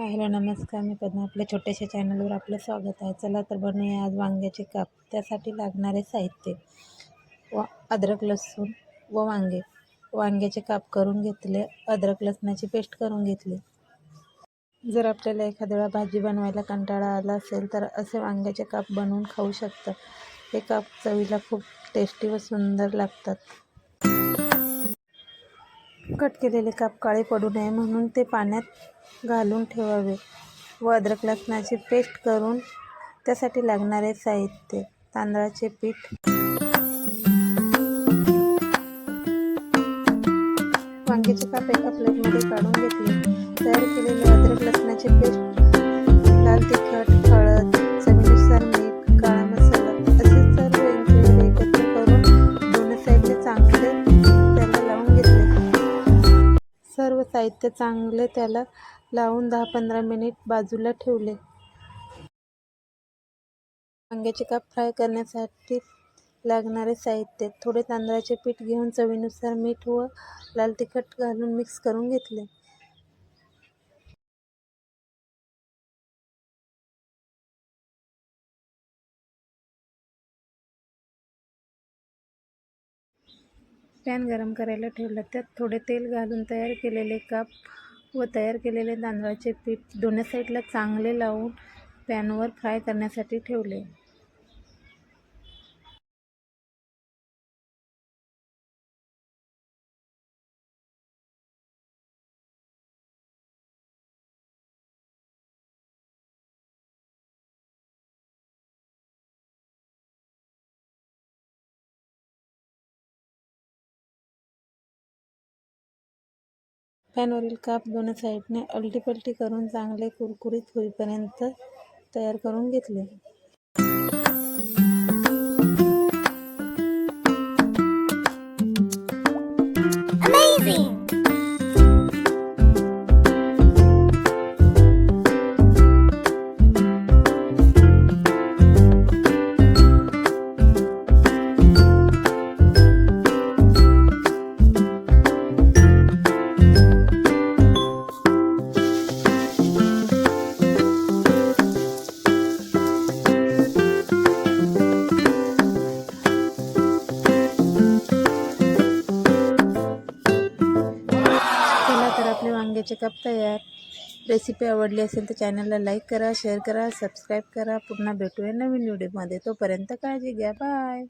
Hello नमस्कार. मी पद्मा आपल्या छोट्याशा चॅनलवर आपलं स्वागत आहे. चला तर बनवूया आज वांग्याचे काप. त्यासाठी लागणारे साहित्य. वा अद्रक लसूण व वांगे. वांग्याचे काप करून घेतले. अद्रक लसणाची पेस्ट करून घेतली. जर आपल्याला एखाद्या वेळा भाजी बनवायला कंटाळा आला असेल तर असे वांग्याचे काप बनवून खाऊ शकतं. हे काप चवीला खूप टेस्टी व सुंदर लागतात. कट केलेले काप काळे पडू नये म्हणून ते पाण्यात घालून ठेवावे व अद्रक लसणाची पेस्ट करून त्यासाठी लागणारे साहित्य तांदळाचे पीठ. वांग्याचे काप एका प्लेटमध्ये काढून घेतले. तयार केलेले अद्रक लसणाची पेस्ट साहित्य चांगले त्याला लावून दहा पंधरा मिनिट बाजूला ठेवले. वांग्याचे काप फ्राय करण्यासाठी लागणारे साहित्य. थोडे तांदळाचे पीठ घेऊन चवीनुसार मीठ व लाल तिखट घालून मिक्स करून घेतले. पॅन गरम करायला ठेवला. त्यात थोडे तेल घालून तयार केलेले काप व तयार केलेले तांदळाचे पीठ दोन्ही साईडला चांगले लावून पॅनवर फ्राय करण्यासाठी ठेवले. पॅनवरील काप दोन्ही साईडने अलटीपलटी करून चांगले कुरकुरीत होईपर्यंत तयार करून घेतले Amazing! वांग्याचे कप तयार. रेसिपी आवडली असेल तर चॅनलला लाईक करा शेअर करा सबस्क्राईब करा. पुन्हा भेटूया नवीन व्हिडिओमध्ये तोपर्यंत काळजी घ्या. बाय